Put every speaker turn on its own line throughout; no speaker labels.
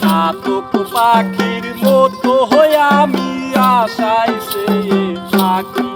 সাতক পাখির মতো হয়ে আমি আশায় সে থাকি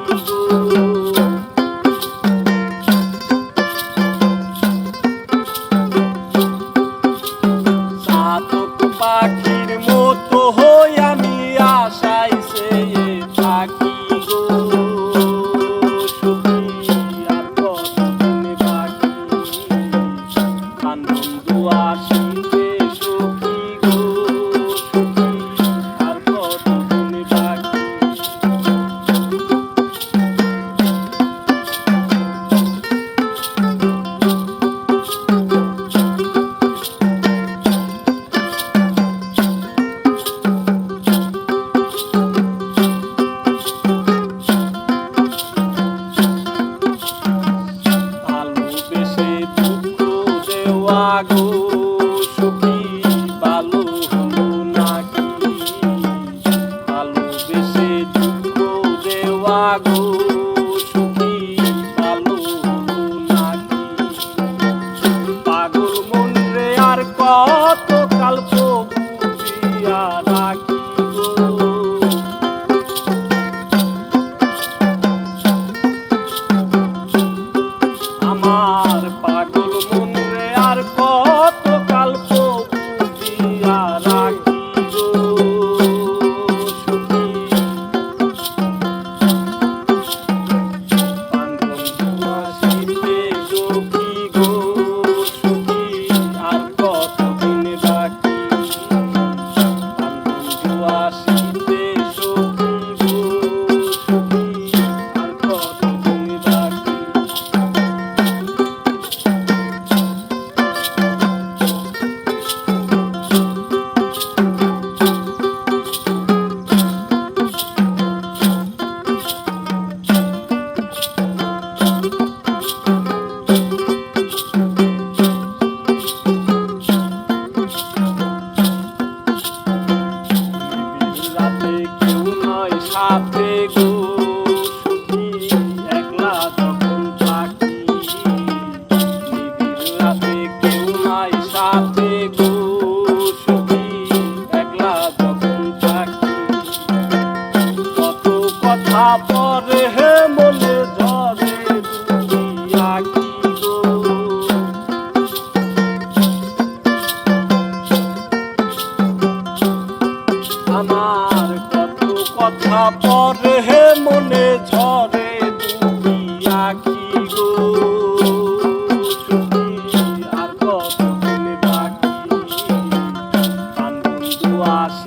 Oh. Thank you. hop. পরে হে মনে ঝরে তুমি আঁকি গো। আর কত বাকি? আনন্দ আস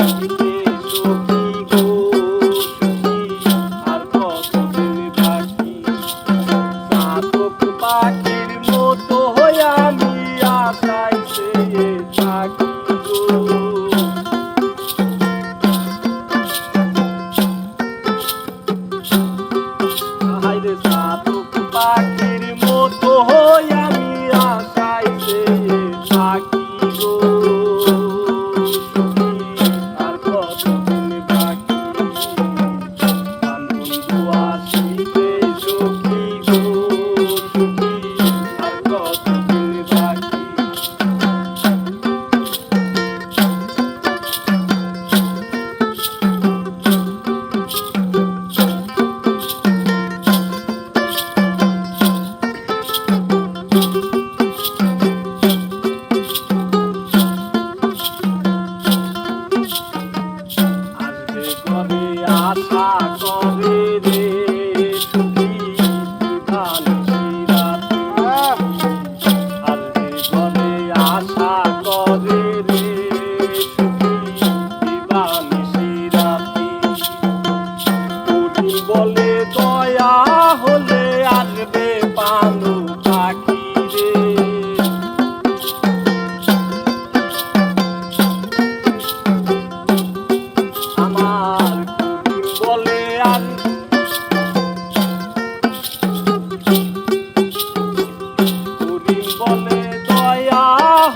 বলে দয়া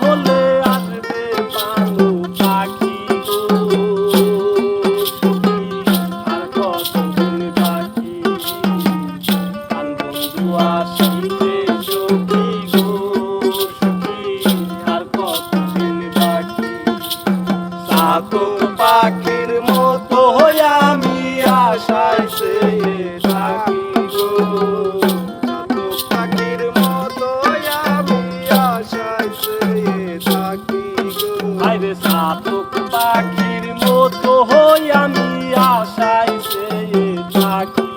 হলে আসবে মানু পাখি আর কত পাখি আনন্দ আসি আইরে সাতক পাখির মতো হই আমি আশায় সে থাকি